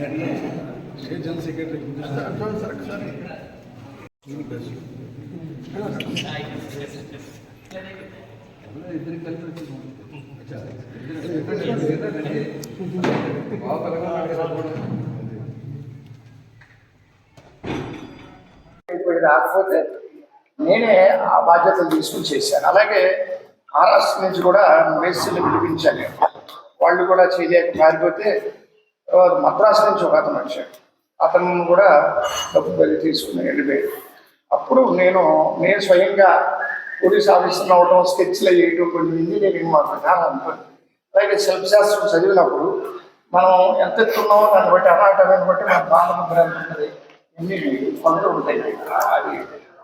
State general secretary ఇద్దరికి కలిపి రాకపోతే నేనే ఆ బాధ్యతలు తీసుకుని చేశాను. అలాగే మహారాష్ట్ర నుంచి కూడా మేస్త్రిని పిలిపించాను వాళ్ళు కూడా చేయలేక పారిపోతే తర్వాత మద్రాసు నుంచి ఒక అతను వచ్చాడు. అతను కూడా డబ్బు బలి తీసుకుని వెళ్ళిపోయాడు అప్పుడు నేను నేను స్వయంగా పోలీస్ ఆఫీసర్ అవడం స్కెచ్లు వేయటం కొన్ని ఇంజనీరింగ్ మా ప్రధానం ఉంటుంది అలాగే శిల్పశాస్త్రం చదివినప్పుడు మనం ఎంత ఎత్తున్నామో దాన్ని బట్టి అనాటమీని బట్టి మన ప్రాణముద్ర ఎంత ఉంటుంది. ఎన్ని కొందరు ఉంటాయి. అది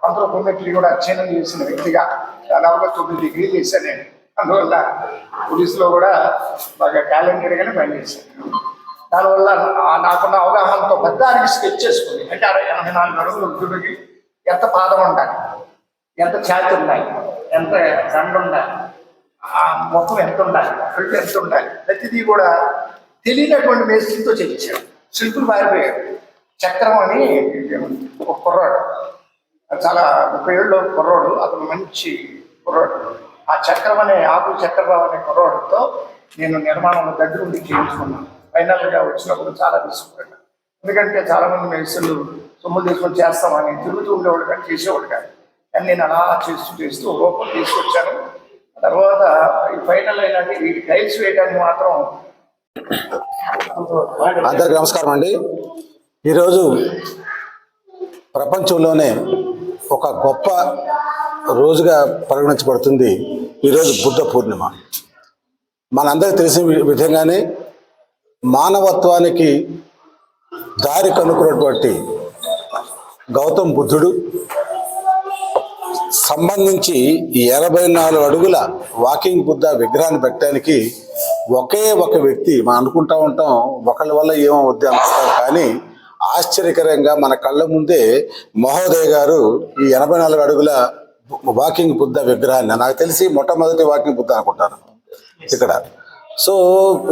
కొందరు కొన్నిటిని కూడా అధ్యయనం చేసిన వ్యక్తిగా దాదాపుగా తొమ్మిది డిగ్రీలు చేశాను నేను. అందువల్ల పోలీసులో కూడా బాగా టాలెంటెడ్గానే పనిచేశాను. దానివల్ల నాకున్న అవగాహనతో పెద్దానికి స్కెచ్ చేసుకుని అంటే అరవై ఎనభై నాలుగు అడుగులు వృద్ధుడికి ఎంత పాదం ఉండాలి? ఎంత ఛాతి ఉండాలి? ఎంత దండ ఉండాలి? ఆ ముఖం ఎంత ఉండాలి? కళ్ళు ఎంత ఉండాలి? ప్రతిదీ కూడా తెలియనటువంటి మేస్త్రితో చేయించాడు శిల్పులు మారిపోయాడు. చక్రం అని ఒక కుర్రాడు. చాలా ముప్పై ఏళ్ళు కుర్రాడు. అతను మంచి కుర్రాడు. ఆ చక్రం అనే ఆకు చక్రరావు అనే కుర్రాడుతో నేను నిర్మాణం దగ్గర ఉండి చేయించుకున్నాను. ఫైనల్గా వచ్చినప్పుడు చాలా తీసుకుంటాడు. ఎందుకంటే చాలామంది మెడిసిన్లు సొమ్ములు తీసుకొని చేస్తామని తిరుగుతూ ఉండేవాడు కానీ చేసేవాడు కానీ కానీ నేను అలా చేస్తూ చేస్తూ రూపం తీసుకొచ్చాను. తర్వాత ఈ ఫైనల్ అయినాక ఈ టైల్స్ వేయడానికి మాత్రం అందరికి నమస్కారం అండి. ఈరోజు ప్రపంచంలోనే ఒక గొప్ప రోజుగా పరిగణించబడుతుంది ఈరోజు బుద్ధ పూర్ణిమ. మనందరికీ తెలిసిన విధంగానే మానవత్వానికి దారి కనుక్కున్నటువంటి గౌతమ్ బుద్ధుడు సంబంధించి ఎనభై నాలుగు అడుగుల వాకింగ్ బుద్ధ విగ్రహాన్ని పెట్టడానికి ఒకే ఒక వ్యక్తి మనం అనుకుంటా ఉంటాం ఒకళ్ళ వల్ల ఏమవుద్ది అనుకుంటాం కానీ ఆశ్చర్యకరంగా మన కళ్ళ ముందే మహోదయ్ గారు ఈ ఎనభై నాలుగు అడుగుల వాకింగ్ బుద్ధ విగ్రహాన్ని నాకు తెలిసి మొట్టమొదటి వాకింగ్ బుద్ధ అనుకుంటాను ఇక్కడ. సో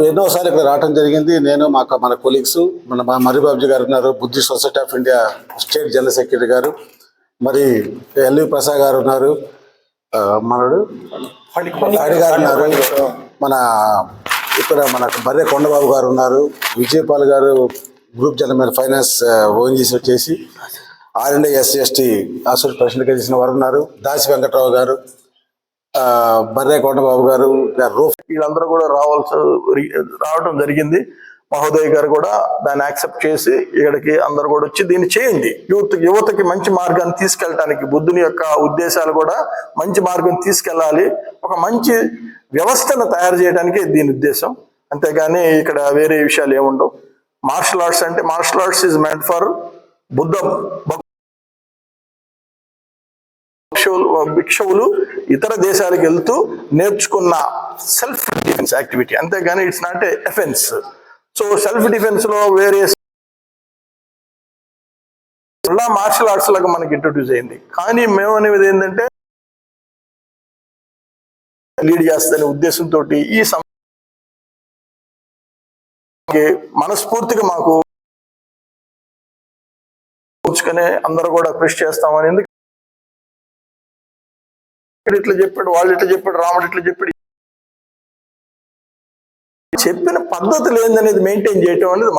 ఎన్నోసార్లు ఇక్కడ రావడం జరిగింది. నేను మా మన కొలీగ్స్ మన మా మరిబాబుజీ గారు ఉన్నారు. బుద్ధి society of India state general secretary గారు. మరి ఎల్వి ప్రసాద్ గారు ఉన్నారు. మనడు? అడి గారు ఉన్నారు. మన ఇక్కడ మనకు బర్రె కొండబాబు గారు ఉన్నారు. విజయపాల్ గారు గ్రూప్ జనరల్ ఫైనాన్స్ ఓఎన్జీసీ వచ్చేసి R and SC ST associate ప్రెసిడెంట్గా చేసిన వారు ఉన్నారు. దాసి వెంకట్రావు గారు బర్రె కొండబాబు గారు రూఫ్ వీళ్ళందరూ కూడా రావాల్సి రావడం జరిగింది. మహోదయ్ గారు కూడా దాన్ని యాక్సెప్ట్ చేసి ఇక్కడికి అందరు కూడా వచ్చి దీన్ని చేయండి. యూత్ యువతకి మంచి మార్గాన్ని తీసుకెళ్ళటానికి బుద్ధుని యొక్క ఉద్దేశాలు కూడా మంచి మార్గం తీసుకెళ్ళాలి. ఒక మంచి వ్యవస్థను తయారు చేయడానికి దీని ఉద్దేశం. అంతేగాని ఇక్కడ వేరే విషయాలు ఏముండవు. మార్షల్ ఆర్ట్స్ అంటే martial arts is meant for Buddha భిక్షువులు భిక్షువులు ఇతర దేశాలకు వెళ్తూ నేర్చుకున్న సెల్ఫ్ డిఫెన్స్ యాక్టివిటీ అంతేగాని it's not a offence so self డిఫెన్స్లో వేరే మార్షల్ ఆర్ట్స్ లాగా మనకి ఇంట్రొడ్యూస్ అయింది. కానీ మేము అనేది ఏంటంటే లీడ్ చేస్తుందనే ఉద్దేశంతో ఈ మనస్ఫూర్తిగా మాకు అందరూ కూడా కృషి చేస్తామని ఎందుకు ఇక్కడ ఇట్లా చెప్పాడు వాళ్ళు ఇట్లా చెప్పాడు రాముడు ఇట్లా చెప్పాడు. చెప్పిన పద్ధతులు ఏందనేది మెయింటైన్ చేయటం అనేది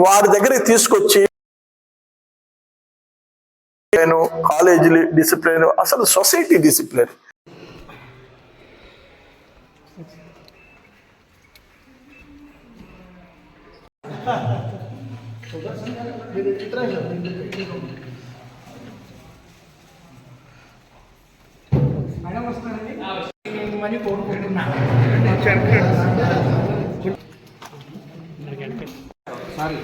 వారి దగ్గరికి తీసుకొచ్చి నేను కాలేజీ డిసిప్లిన్ అసలు సొసైటీ డిసిప్లిన్ చేయమని కోరుకుంటున్నాను సారీ.